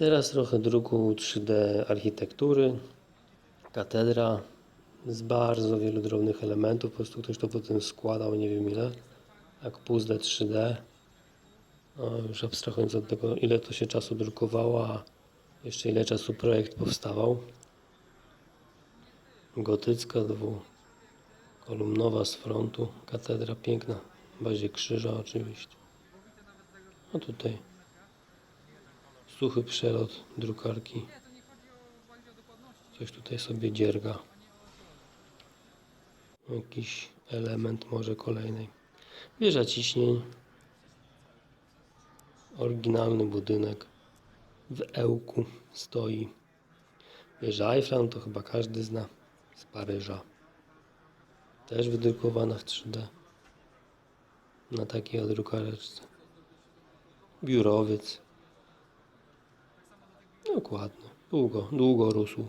Teraz trochę druku 3D architektury. Katedra z bardzo wielu drobnych elementów. Po prostu ktoś to potem składał, nie wiem ile. Jak puzzle 3D. No, już abstrahując od tego, ile to się czasu drukowało, a jeszcze ile czasu projekt powstawał. Gotycka dwukolumnowa z frontu. Katedra piękna. W bazie krzyża oczywiście. A tutaj suchy przelot drukarki. Coś tutaj sobie dzierga. Jakiś element może kolejnej. Wieża ciśnień. Oryginalny budynek. W Ełku stoi. Wieża Eiffla, no to chyba każdy zna. Z Paryża. Też wydrukowana w 3D. Na takiej drukareczce. Biurowiec. Dokładnie. Długo, długo rósł.